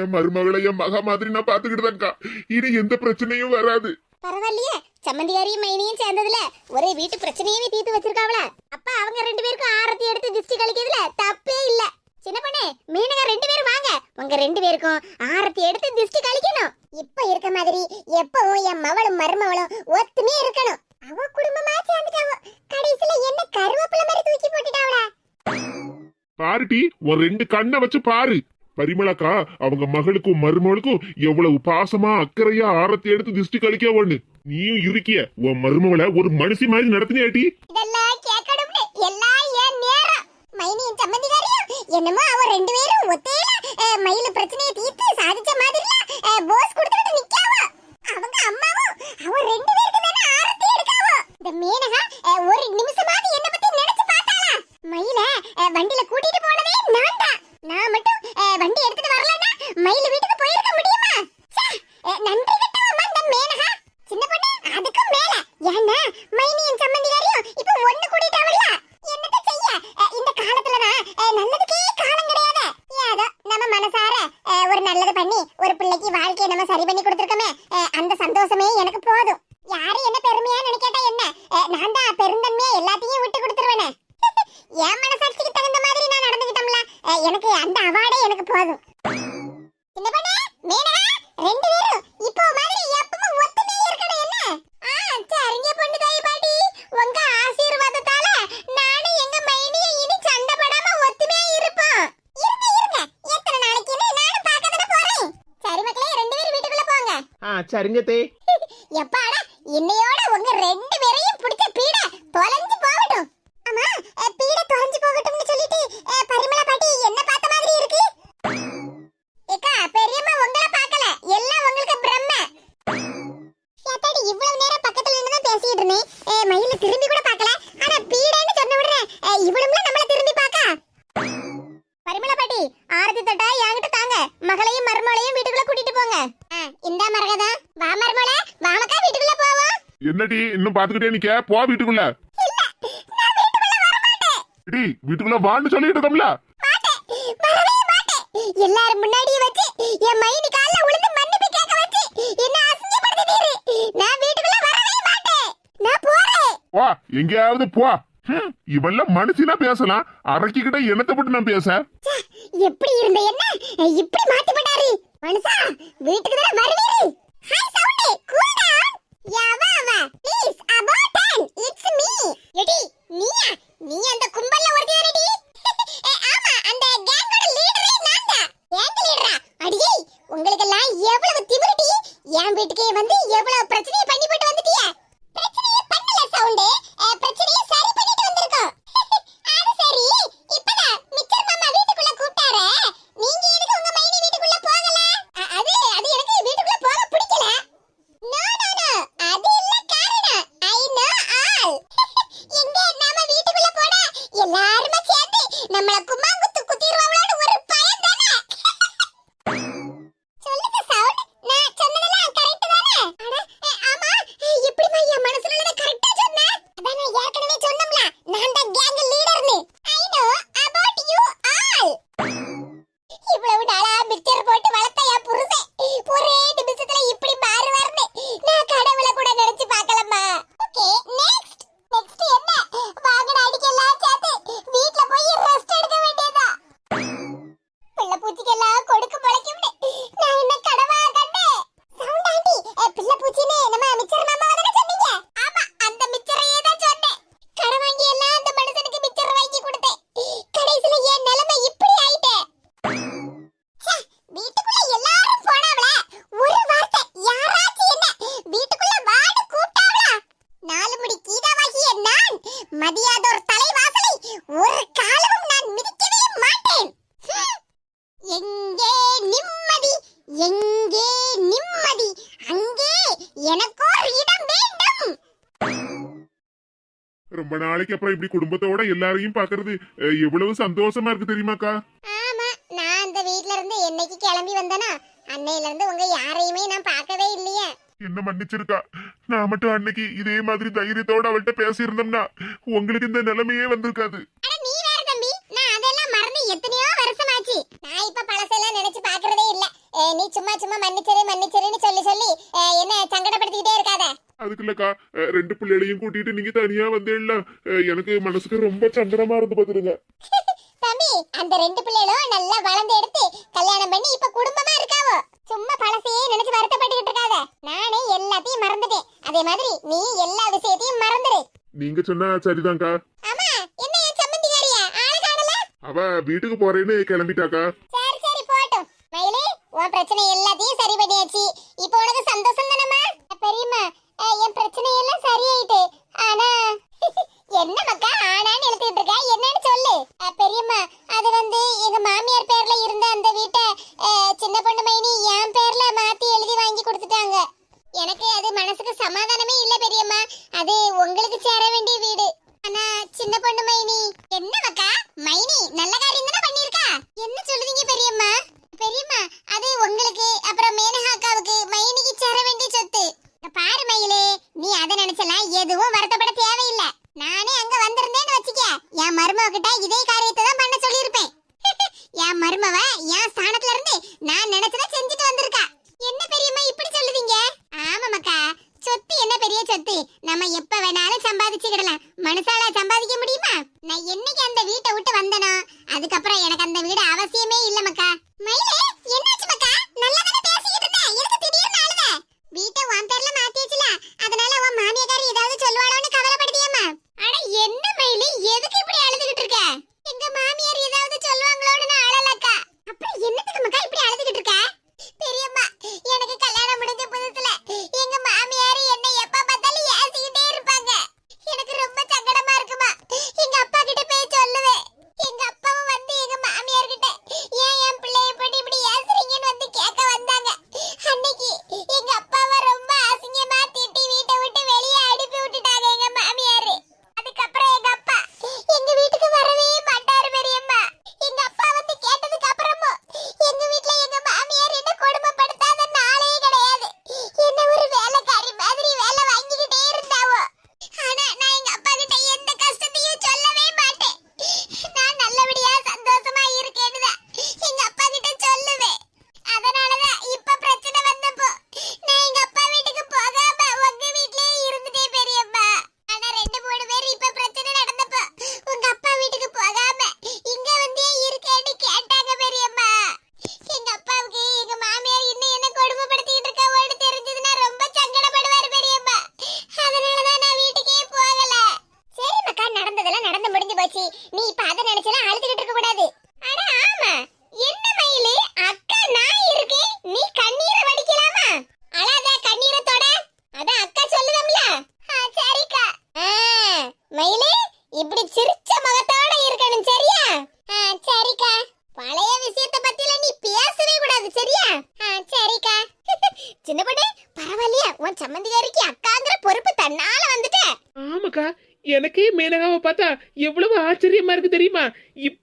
என் மருமகளை என் மகா மாதிரி நான் பாத்துக்கிட்டுதான்க்கா இனி எந்த பிரச்சனையும் வராது. பரவாயில்லையே. சம்மந்தியாரியும் மைனியும் சேர்ந்ததுல ஒரே வீட்டு பிரச்சனையவே தீர்த்து வச்சிருக்காவல அப்ப அவங்க ரெண்டு பேருக்கும் ஆரத்தி எடுத்து திஷ்டி கழிக்கிறதுல தப்பே இல்ல. சின்ன பொண்ணு மீனக ரெண்டு பேரும் வாங்க. உங்க ரெண்டு பேருக்கும் ஆரத்தி எடுத்து திஷ்டி கழிக்கணும். இப்ப இருக்க மாதிரி எப்பவும் என் மவளும் மருமவளும் ஒத்துமே இருக்கணும். அவ குடும்பமா சேர்ந்துட்டாவோ கடைசியில என்ன கருவேப்பிலை மாதிரி தூக்கி போட்டுட்டாவல பாருட்டி உன் ரெண்டு கண்ணை வச்சு பாரு. பரிமளக்கா அவங்க மகளுக்கும் மருமகளுக்கும் எவ்வளவு பாசமா அக்கறையா ஆரத்தி எடுத்து திஷ்டி கழிக்க ஒண்ணு நீயும் இருக்கிய உன் மருமகளை ஒரு மனுஷி மாதிரி நடத்தினியாட்டி. என்னமோ அவ ரெண்டு பேரும் ஒத்தையில அஹ், பிரச்சனையை தீர்த்து சாதிச்ச மாதிரில போஸ் கொடுத்துட்டு அவங்க அம்மாவும் அவ ரெண்டு பேருக்கு ஆரத்தி இந்த மேனகா ஒரு நிமிஷமாவது என்ன பத்தி நினைச்சு பார்த்தாளா? மயில கூட்டிட்டு போனதே நான் தான் நான் மட்டும் அஹ், வண்டி எடுத்துட்டு வரலன்னா மயிலு வீட்டுக்கு போயிருக்க முடியுமா ச்சே, அஹ், நன்றி கெட்டவம்மா இந்த மேனகா சின்ன பொண்ணு அதுக்கும் மேல ஏன்னா மைனியும் சம்மந்திகாரியும் இப்ப ஒண்ணு கூட்டிட்டாவல்ல என்னத்த செய்ய அஹ் இந்த காலத்துல தான் அஹ் நல்லதுக்கே காலம் கிடையாது ஏதோ நம்ம மனசார அஹ் ஒரு நல்லது பண்ணி ஒரு பிள்ளைக்கு வாழ்க்கையை நம்ம சரி பண்ணி கொடுத்துருக்கோமே அஹ் அந்த சந்தோஷமே எனக்கு போதும் யாரு என்ன பெருமையா நினைக்கட்டா என்ன அஹ் நான் தான் பெருந்தன்மையா எல்லாத்தையும் விட்டு கொடுத்துருவேனே என் மனசாட்சிக்கு தகுந்த மாதிரி நான் நடந்துக்கிட்டோம்ல அஹ் எனக்கு அந்த அவார்டே எனக்கு போதும் சின்ன பொண்ணு மீனா ரெண்டு பேரும் இப்போ மாதிரி எப்பவும் ஒத்துமையா இருக்கணும் என்ன? ஆ சரிங்க பொண்ணு தாய் பாட்டி. உங்க ஆசீர்வாதத்தால நானும் எங்க மைனியும் இனி சண்டை படாம ஒத்துமையா இருப்போம். இருங்க இருங்க. எத்தனை நாளைக்குன்னு நானும் பார்க்க தானே போறேன்? சரி மக்களே ரெண்டு பேரும் வீட்டுக்குள்ள போங்க. ஆ சரிங்க தே. எப்பாடா இன்னையோட உங்க ரெண்டு பேரையும் பிடிச்ச பீட தொலைஞ்சு போகட்டும் அம்மா அஹ், பீட தொலைஞ்சு போகட்டும்னு சொல்லிட்டு அஹ், பரிமளா பாட்டி என்ன பார்த்த மாதிரி இருக்கு ஏக்கா பெரியம்மா உங்களை பார்க்கல எல்லாம் உங்களுக்கு பிரம்ம ஏத்தாடி இவ்வளவு நேரம் பக்கத்துல நின்னு தான் பேசிட்டு இருந்தேன். மயில திரும்பி கூட பார்க்கல. ஆனா பீடன்னு சொன்ன உடனே இவளும்ல நம்மள திரும்பி பார்க்க? பரிமளா பாட்டி ஆரத்தி தட்டா என்கிட்ட தாங்க. மகளையும் மருமகளையும் வீட்டுக்குள்ள கூட்டிட்டு போங்க. இந்தா மரகதா. வா மருமகளே வாமக்கா வீட்டுக்குள்ள போவோம். என்னடி இன்னும் பாத்துக்கிட்டே நிக்க? போ வீட்டுக்குள்ள. டி வீட்டுக்குள்ள வான்னு சொல்லிட்டு இருக்கோம்ல. மாட்டேன் வரவே மாட்டேன். எல்லாரும் முன்னாடியே வச்சு என் மைனி கால்ல விழுந்து மன்னிப்பு கேட்க வச்சு என்ன அசிங்கப்படுத்திட்டீரு. நான் போ எங்கேயாவது போ. இவெல்லாம் மனுஷனா பேசலாம். அரைக்கிக்கிட்ட என்னத்தை போட்டு நான் பேச? எப்படி இருந்த என்ன? இப்படி மாத்தி போட்டாரு. மனுஷா வீட்டுக்கு தானே வருவீரு? ஹாய் சவுண்ட் கூல் டவுன் யாவா வா please about done it's me eddy நீயா? நீ அந்த கும்பல்ல ஒருத்தி தானடி ஆமா அந்த கேங்கோட லீடரே நான் தான் கேங் லீடரா அடியே உங்களுக்கு எல்லாம் எவ்வளவு திமிருடி? என் வீட்டுக்கே வந்து எவ்வளவு பிரச்சனையை பண்ணி போட்டு வந்துட்டியே? பிரச்சனையே சவுண்ட் பிரச்சனையை சரி பண்ணிட்டு வந்திருக்கோம். அது சரி மதியாதோர் தலைவாசலை ஒரு காலமும் நான் மிதிக்கவே மாட்டேன். எங்கே நிம்மதி? எங்கே நிம்மதி? அங்கே எனக்கோர் இடம் வேண்டும். ரொம்ப நாளைக்கு அப்புறம் இப்படி குடும்பத்தோட எல்லாரையும் பாக்குறது எவ்வளவு சந்தோஷமா இருக்கு தெரியுமாக்கா? ஆமா நான் இந்த வீட்ல இருந்து என்னைக்கு கிளம்பி வந்தனா அன்னையில இருந்து உங்க யாரையுமே நான் பார்க்கவே இல்லையே. என்ன மன்னிச்சிருக்கா? நான் மட்டும் அன்னைக்கு இதே மாதிரி தைரியத்தோட அவள்கிட்ட பேசியிருந்தோம்னா உங்களுக்கு இந்த நிலைமையே வந்திருக்காது. நீ வேற தம்பி. நான் அதெல்லாம் மறந்து எத்தனையோ வருஷமாச்சு. நான் இப்ப பழசெல்லாம் நினைச்சு பாக்குறதே இல்ல. நீ சும்மா சும்மா மன்னிச்சிரு மன்னிச்சிருன்னு சொல்லி சொல்லி என்ன சங்கடப்படுத்திக்கிட்டே இருக்காத. அதுக்கு இல்லக்கா ரெண்டு பிள்ளைகளையும் கூட்டிட்டு நீங்க தனியா வந்தேல்ல அஹ், எனக்கு மனசுக்கு ரொம்ப சங்கடமா இருந்து பாத்துருங்க தம்பி அந்த ரெண்டு பிள்ளைகளும் நல்லா வளர்ந்து எடுத்து கல்யாணம் பண்ணி இப்ப குடும்பமா இருக்காவோ? சும்மா பழசையே நினைச்சு வருத்தப்பட்டுக்கிட்டு இருக்காத. நானே எல்லாத்தையும் மறந்துட்டேன். அதே மாதிரி நீ எல்லா விஷயத்தையும் மறந்துடு நீங்க சொன்னா சரிதான்க்கா. ஆமா என்ன என் சம்மந்திகாரியா ஆள காணல? அவ வீட்டுக்கு போறேன்னு கிளம்பிட்டாக்கா. சரி சரி போட்டும். மயிலே உன் பிரச்சனை எல்லாத்தையும் சரி பண்ணியாச்சு. இப்போ உனக்கு சந்தோஷம் தானம்மா பெரியம்மா அஹ், என் பிரச்சனை எல்லாம் சரியாயிட்டு ஆனா என்ன மக்கா ஆனான்னு எழுத்துக்கிட்டு இருக்கா என்னன்னு சொல்லு அஹ், பெரியம்மா அது வந்து எங்க மாமியார் பேர்ல இருந்த அந்த வீட்டை அஹ், சின்ன பொண்ணு மைனி என் பேர்ல மாத்தி எழுதி வாங்கி கொடுத்துட்டாங்க எனக்கு அது மனசுக்கு சமாதானமே இல்ல பெரியம்மா அது உங்களுக்கு சேர வேண்டிய வீடு ஆனா சின்ன பொண்ணு மைனி என்ன மக்கா மைனி நல்ல காரியம் தானே பண்ணிருக்கா என்ன சொல்லுவீங்க பெரியம்மா பெரியம்மா அது உங்களுக்கு அப்புறம் மேனகாக்காவுக்கு மைனிக்கு சேர வேண்டிய சொத்து இங்க பாரு மயிலே நீ அதை நினைச்சலாம் எதுவும் வருத்தப்பட தேவையில்லை நானே அங்க வந்திருந்தேன்னு வச்சுக்க என் மருமவ கிட்ட இதே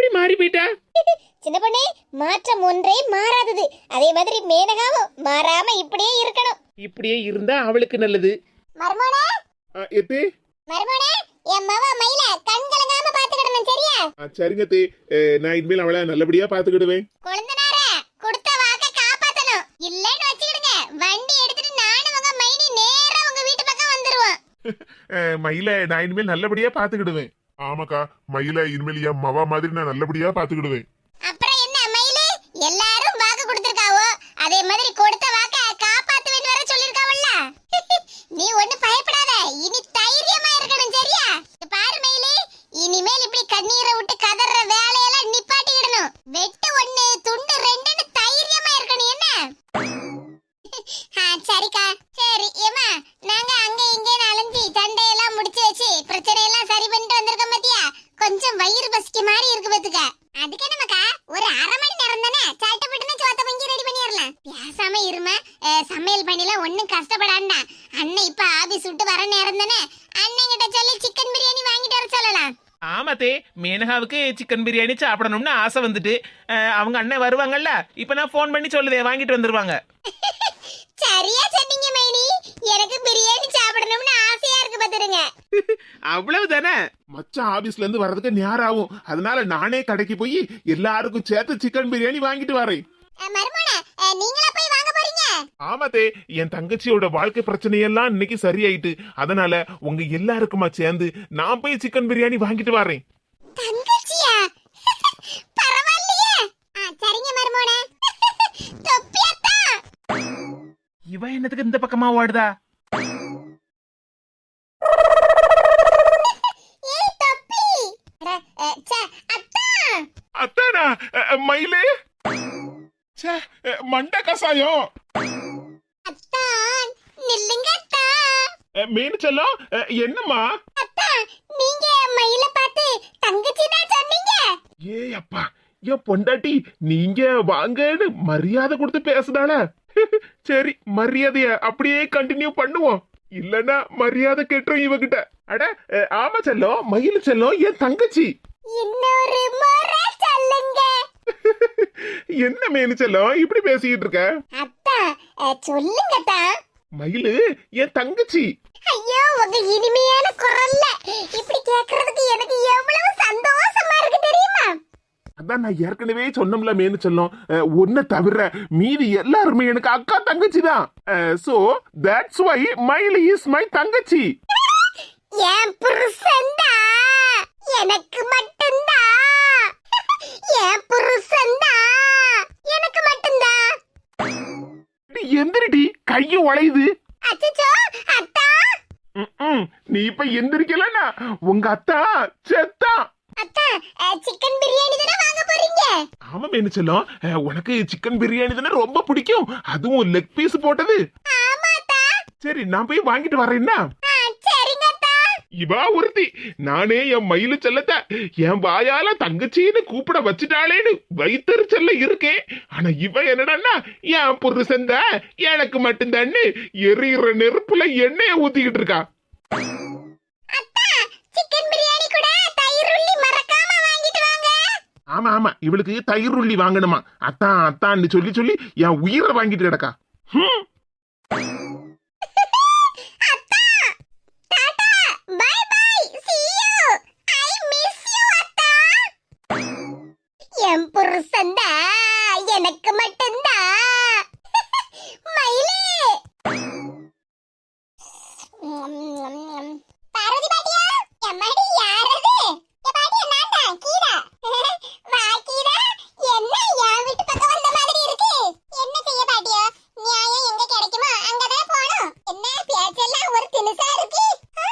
இப்படி மாறி போயிட்டா? சின்ன பொண்ணே மாற்றம் ஒன்றே மாறாதது. அதே மாதிரி மேனகாவும் மாறாம இப்படியே இருக்கணும். இப்படியே இருந்தா அவளுக்கு நல்லது. மர்மோனே? எத்தே? மர்மோனே என் மவ மயில கண் கலங்காம பாத்துக்கிடணும் சரியா? சரிங்க தே நான் இனிமேல் அவளை நல்லபடியா பாத்துக்கிடுவேன் குழந்தனார கொடுத்த வாக்க காப்பாத்தணும். இல்லைன்னு வச்சுக்கிடுங்க. வண்டி எடுத்துட்டு நானும் உங்க மைனி நேரா உங்க வீட்டு பக்கம் வந்துருவோம். மயில நான் இனிமேல் நல்லபடியா பாத்துக்கிடுவேன் ஆமாக்கா மயில இனிமேல் என் மவ மாதிரி நான் நல்லபடியா பாத்துக்கிடுவேன் அப்புறம் என்ன மயிலு? எல்லாரும் வாக்கு கொடுத்துருக்காவோ? அதே மாதிரி கொடுத்த வாக்க காப்பாத்துவேன்னு வேற சொல்லிருக்காவல்ல நீ ஒண்ணு பயப்படாத இனி தைரியமா இருக்கணும் சரியா இங்க பாரு மயிலு இனிமேல் இப்படி கண்ணீரை விட்டு கதற வேலையெல்லாம் நிப்பாட்டிடணும் வெட்டு ஒண்ணு துண்டு ரெண்டுன்னு தைரியமா இருக்கணும் என்ன ஆ, சரிக்கா சரி ஏமா நாங்க அங்க இங்க அலைஞ்சு சண்டையெல்லாம் முடிச்சு வச்சு பிரச்சனை எல்லாம் சரி பண்ணிட்டு வந்திருக்கோம் பாத்தியா கொஞ்சம் வயிறு பசிக்க மாதிரி இருக்கு பாத்துக்க அதுக்கு என்னமாக்கா ஒரு அரை மணி நேரம் தானே சட்டப்பட்டுன்னு சோத்த பொங்கி ரெடி பண்ணிடலாம் பேசாம இருமா அஹ், சமையல் பண்ணிலாம் ஒண்ணும் கஷ்டப்படாண்டா அண்ணன் இப்ப ஆபீஸ் விட்டு வர நேரம் தானே அண்ணன் கிட்ட சொல்லி சிக்கன் பிரியாணி வாங்கிட்டு வர சொல்லலாம். ஆமாத்தே மேனகாவுக்கு சிக்கன் பிரியாணி சாப்பிடணும்னு ஆசை வந்துட்டு. அஹ், அவங்க அண்ணன் வருவாங்கல்ல இப்போ நான் ஃபோன் பண்ணி சொல்லுதே வாங்கிட்டு வந்துருவாங்க. சரியா சொன்னீங்க மைனி. எனக்கு பிரியாணி சாப்பிடணும்னு ஆசையா இருக்கு பாத்துருங்க. அவ்வளவுதானே? மச்சான் ஆபீஸ்ல இருந்து வர்றதுக்கு நேரம் ஆகும் அதனால நானே கடைக்கு போய் எல்லாருக்கும் சேர்த்து சிக்கன் பிரியாணி வாங்கிட்டு வரேன். மருமன நீங்களா போய் ஆமாதே என் தங்கச்சியோட வாழ்க்கை பிரச்சனையெல்லாம் இன்னைக்கு சரியாயிட்டு அதனால உங்க எல்லாருக்குமா சேர்ந்து நான் போய் சிக்கன் பிரியாணி வாங்கிட்டு வரேன். தங்கச்சியா? பரவாயில்லையே. ஆ, சரிங்க மருமோனே. தொப்பியாத்தா. இவன் என்னத்துக்கு இந்த பக்கமா ஓடுதா ஏய் தொப்பி அட, அ, ச்சே, அத்தா அத்தானா மயிலே ச்சே, அத்தா மீன் செல்லம்? என்னம்மா? நீங்க மயில பார்த்து தங்கச்சி தான் சொன்னீங்க. ஏய் அப்பா என் பொண்டாட்டி நீங்க வாங்கன்னு மரியாதை கொடுத்து பேசுதால சரி மரியாதைய அப்படியே கண்டினியூ பண்ணுவோம். இல்லனா மரியாதை கேட்டுரும் இவகிட்ட. அட ஆமா செல்லம் மயில் செல்லம் என் தங்கச்சி. இன்னொரு முறை சொல்லுங்க. என்ன மேனு செல்லம்? இப்படி பேசிக்கிட்டு இருக்க? அத்தா அ, சொல்லுங்க அத்தா. மயிலு என் தங்கச்சி. ஐயோ உங்க இனிமையான குரல்ல. இப்படி கேக்குறதுக்கு எனக்கு எவ்வளவு சந்தோஷமா இருக்கு தெரியுமா? அதான் நான் ஏற்கனவே சொன்னோம்ல மேனு செல்லம். ஒன்ன தவிர மீதி எல்லாருமே எனக்கு அக்கா தங்கச்சி தான். சோ தட்ஸ் வை மயில் இஸ் மை தங்கச்சி. என் புருஷன்டா. எனக்கு மட்டும்தான் என் புருஷன்டா. எனக்கு மட்டும்தான் எந்திரிடி. கையும் உழையுது அச்சச்சோ அத்தா. நீ இப்ப எந்திரிக்கலனா உங்க அத்தா செத்தா. அத்தா சிக்கன் பிரியாணி தானே வாங்க போறீங்க? ஆமா உனக்கு சிக்கன் பிரியாணி தானே ரொம்ப பிடிக்கும். அதுவும் லெக் பீஸ் போட்டது. ஆமா அத்தா சரி நான் போய் வாங்கிட்டு வரேன்னா? இவா ஒருத்தி. நானே என் மயிலு செல்லத்த என் வாயால தங்கச்சின்னு கூப்பிட வச்சுட்டாளேன்னு வைத்தறிச்சல்ல இருக்கேன். ஆனா இவ என்னடான்னா என் புருஷன் தான் எனக்கு மட்டும்தான்னு எரியிற நெருப்புல எண்ணெய ஊத்திக்கிட்டு இருக்கா. ஆமா ஆமா இவளுக்கு தயிர் உள்ளி வாங்கணுமா? அத்தான் அத்தான்னு சொல்லி சொல்லி என் உயிரை வாங்கிட்டு கிடக்கா. என் புருஷன்டா எனக்கு மட்டும்தா மயிலே பார்வதி பாட்டியா எம்மாடி யாரது ஏ பாட்டியா நான் தான் கீரா வா கீரா என்ன என் வீட்டு பக்கம் வந்த மாதிரி இருக்கு என்ன செய்ய பாட்டியா நியாயம் எங்க கிடைக்குமோ அங்கதான் போகணும் என்ன பேச்செல்லாம் ஒரு தினுசா இருக்கு ஆ,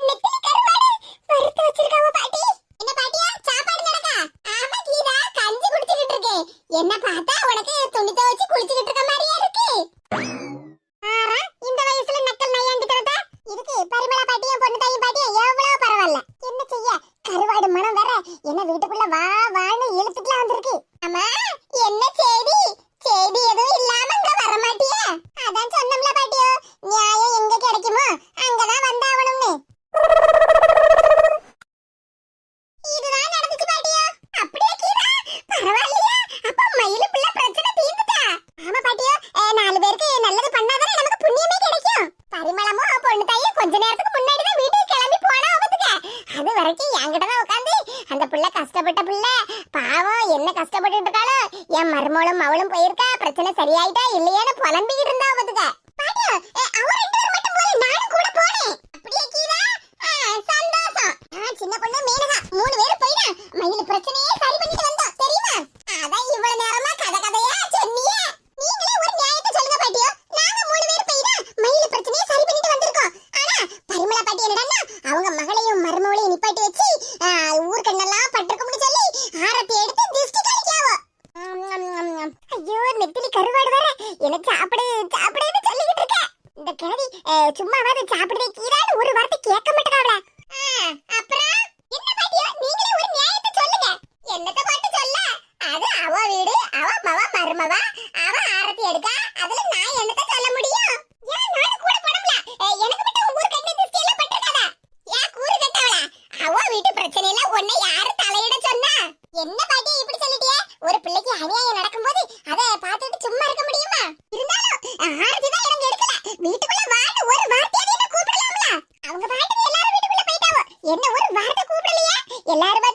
நெத்திலி கருவாடு வறுத்து வச்சிருக்காவ பாட்டி என்ன பாட்டியா சாப்பாடு நடக்கா ஆமா கீரா கஞ்சி குடிச்சிட்டு இருக்கேன் என்ன பார்த்தா உனக்கு துணி துவைச்சு குளிச்சுக்கிட்டு இருக்க மாதிரியே இருக்கு ஆறா, இந்த வயசுல நக்கல் நையாண்டி தரதா இதுக்கு பரிமளா பாட்டியும் பொண்ணு தாயும் பாட்டியும் எவ்வளவு பரவாயில்ல என்ன செய்ய கருவாடு மனம் வேற என்ன வீட்டுக்குள்ள வா வான்னு இழுத்துட்டுலாம் வந்திருக்கு அம்மா என்ன செய்தி செய்தி எதுவும் இல்லாம இங்க வர மாட்டியே அதான் சொன்னோம்ல பாட்டியோ நியாயம் எங்க கிடைக்குமோ அங்கதான் வந்தாவணும்னு இதுதான் நடந்துச்சு பாட்டியோ அப்படியே கீதா பரவாயில்லையா அப்ப மயிலு பிள்ளை பிரச்சனை தீர்ந்துட்டா ஆமா பாட்டியோ அஹ், நாலு பேருக்கு நல்லது பண்ணாதானே நமக்கு புண்ணியமே கிடைக்கும் பரிமளமும் பொண்ணு தாயும் கொஞ்ச நேரத்துக்கு முன்னாடி தான் வீட்டுக்கு கிளம்பி போனா ஆபத்துக்க அது வரைக்கும் என்கிட்ட தான் உட்காந்து அந்த பிள்ளை கஷ்டப்பட்ட பிள்ளை பாவம் என்ன கஷ்டப்பட்டு இருக்காளோ என் மருமகளும் அவளும் போயிருக்கா பிரச்சனை சரியாயிட்டா இல்லையான்னு புலம்பிக்கிட்டு இருந்தா ஆபத்துக்க பாட்டியோ அஹ், அவ ரெண்டு பேர் மட்டும் போல நானும் கூட போனேன் அப்படியே கீதா ஆ, சந்தோஷம் நான் சின்ன பொண்ணு மேனகா மூணு பேரும் போயிடா மயில் பிரச்சனையே சரி பண்ணிட்டு வந்தோம் தெரியுமா அதான் இவ்வளவு நேரமா கதை கதையா சொன்னியே நீங்களே ஒரு நியாயத்தை சொல்லுங்க பாட்டியோ நாங்க மூணு பேரும் போயிடா மயில் பிரச்சனையை சரி பண்ணிட்டு வந்திருக்கோம் ஆனா பரிமளா பாட்டி என்னடா அவங்க மகளையும் மருமகளையும் நிப்பாட்டி வச்சு ஆ, ஊர்க்கண்ணெல்லாம் பட்டிருக்கும்னு சொல்லி ஆரத்தி எடுத்து திருஷ்டி கழிக்காவோ ஐயோ நெத்திலி கருவாடு வேற எனக்கு சாப்பிடு சாப்பிடுன்னு சொல்லிக்கிட்டு இருக்க. இந்த கிழவி அஹ், சும்மாவாது சாப்பிடுறே கீரான்னு ஒரு வார்த்தை கேட்க மாட்டேங்காவல அப்புறம் என்ன பாட்டியா நீங்களே ஒரு நியாயத்தை சொல்லுங்க என்னத்த பாட்டு சொல்ல அது அவ வீடு அவ மவ மருமவ அவ ஆரத்தி எடுக்கா அதுல நான் என்னத்த சொல்ல முடியும் ஏன் நானும் கூட போனோம்ல அஹ், எனக்கு மட்டும் ஊர் கண்ணு திருஷ்டி எல்லாம் பட்டிருக்காதா ஏன் கூறு கட்டவளா அவ வீட்டு பிரச்சனையில உன்னை யாரு தலையிட சொன்னா என்ன பாட்டி இப்படி சொல்லிட்டியே ஒரு பிள்ளைக்கு அநியாயம் நடக்கும்போது அதை பார்த்துட்டு சும்மா இருக்க முடியுமா இருந்தாலும் ஆரத்தி தான் எனக்கு எடுக்கல வீட்டுக்குள்ள வான்னு ஒரு வார்த்தையாவது என்ன கூப்பிடலாம்ல? அவங்க பாட்டுக்கு எல்லாரும் வீட்டுக்குள்ள போயிட்டாவோ என்ன ஒரு வார்த்தை கூப்பிடலையா? எல்லாரும்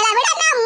உங்களை விட நான்